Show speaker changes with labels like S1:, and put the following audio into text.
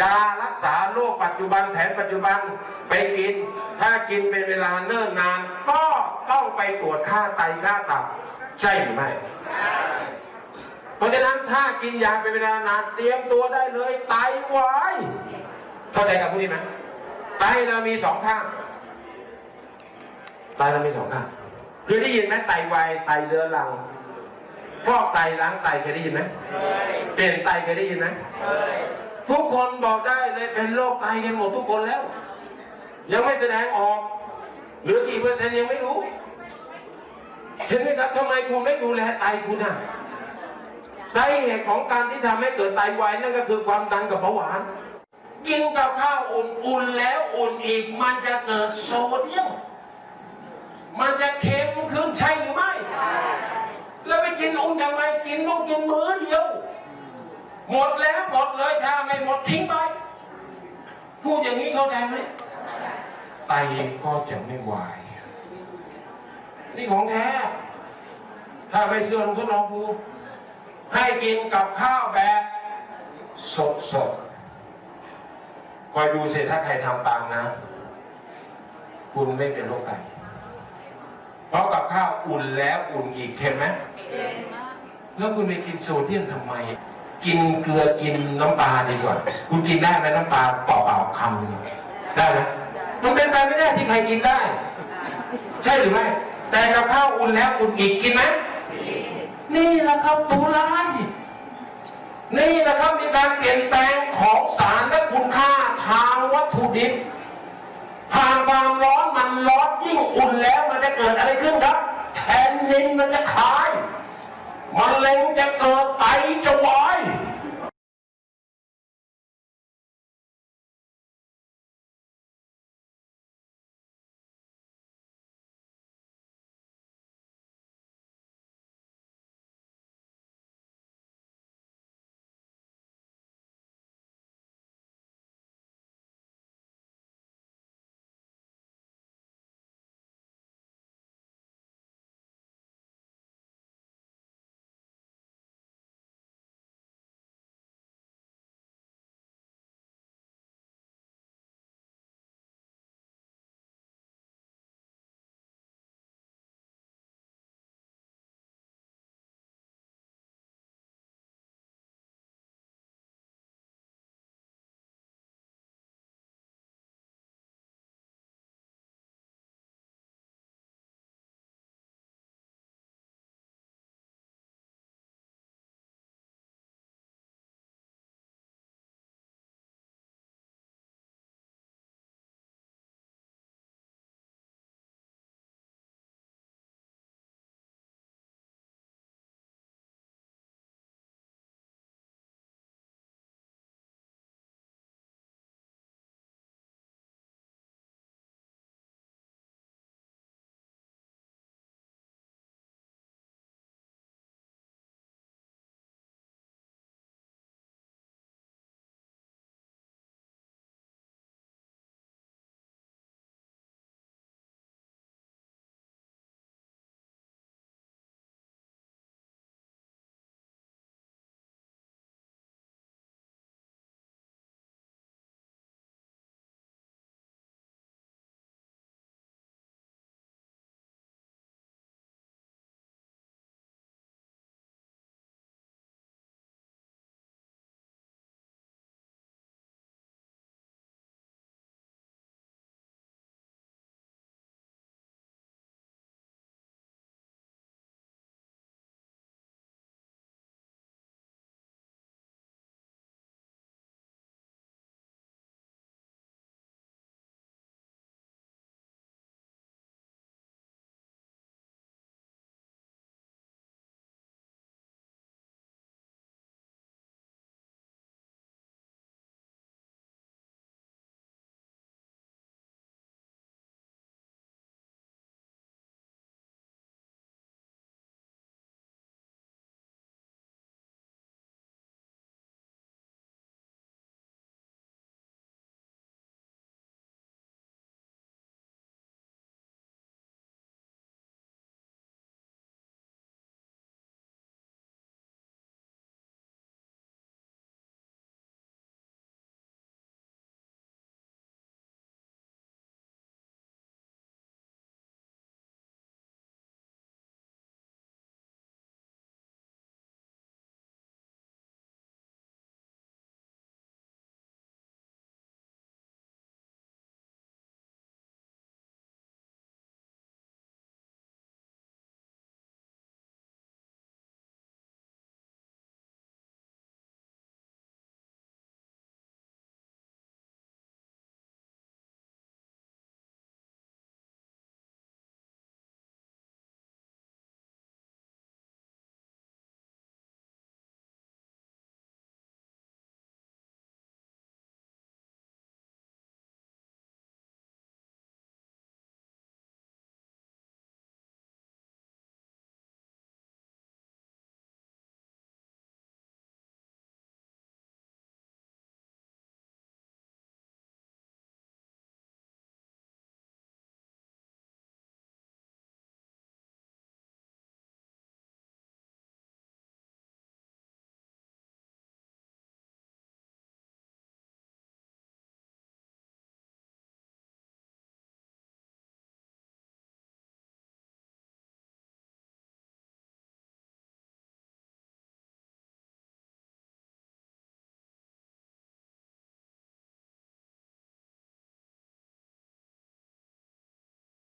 S1: ยารักษาโรคปัจจุบันแผนปัจจุบันไปกิน ถ้ากินเป็นเวลาเนิ่นนาน ก็ต้องไปตรวจค่าไตค่าตับใช่หรือไม่เพราะฉะนั้นถ้ากินยาเป็นเวลานานเตรียมตัวได้เลยไตวายเข้าใจกับพวกนี้ไหมไตเรามีสองข้างไตเรามีสองข้างเคยได้ยินไหมไตวายไตเรื้อรังฟอกไตล้างไตเคยได้ยินไหมเปลี่ยนไตเคยได้ยินไหม ทุกคนบอกได้เลยเป็นโรคไตกันหมดทุกคนแล้ว ยังไม่แสดงออกเหลือกี่เปอร์เซ็นต์ยังไม่รู้ เห็นไหมครับทำไมคุณไม่ดูแลไตคุณอะสาเหตุของการที่ทำให้เกิดไตวายนั่นก็คือความดันกับเบาหวานกินกับข้าวอุ่นๆแล้วอุ่นอีก มันจะเกิดโซเดียมมันจะเค็มขึ้นใช่หรือไม่ แล้วไปกินอุ่นยังไงกินนู่นกินมื้อเดียว หมดแล้วหมดเลยถ้าไม่หมดทิ้งไป พูดอย่างนี้เข้าใจไหมไตก็จะไม่วายนี่ของแท้ ถ้าไม่เชื่อลองทดลองดูให้กินกับข้าวแบบสดสดๆคอยดูสิถ้าใครทำตามนะ คุณไม่เป็นโรคไตเพราะกับข้าวอุ่นแล้วอุ่นอีกเค็มไหมแล้วคุณไปกินโซเดียมทำไม กินเกลือกินน้ำปลาดีกว่า คุณกินได้ไหมน้ำปลาเปล่าๆคำนึงได้ไหมมันเป็นไปไม่ได้ที่ใครกินได้ ใช่หรือไม่ แต่กับข้าวอุ่นแล้วอุ่นอีกกินไหมนี่แหละครับตัวร้ายนี่แหละครับมีการเปลี่ยนแปลงของสารและคุณค่าทางวัตถุดิบผ่านความร้อนมันร้อนยิ่งอุ่นแล้วมันจะเกิดอะไรขึ้นครับแทนนินมันจะคาย มะเร็งจะเกิดไตจะวาย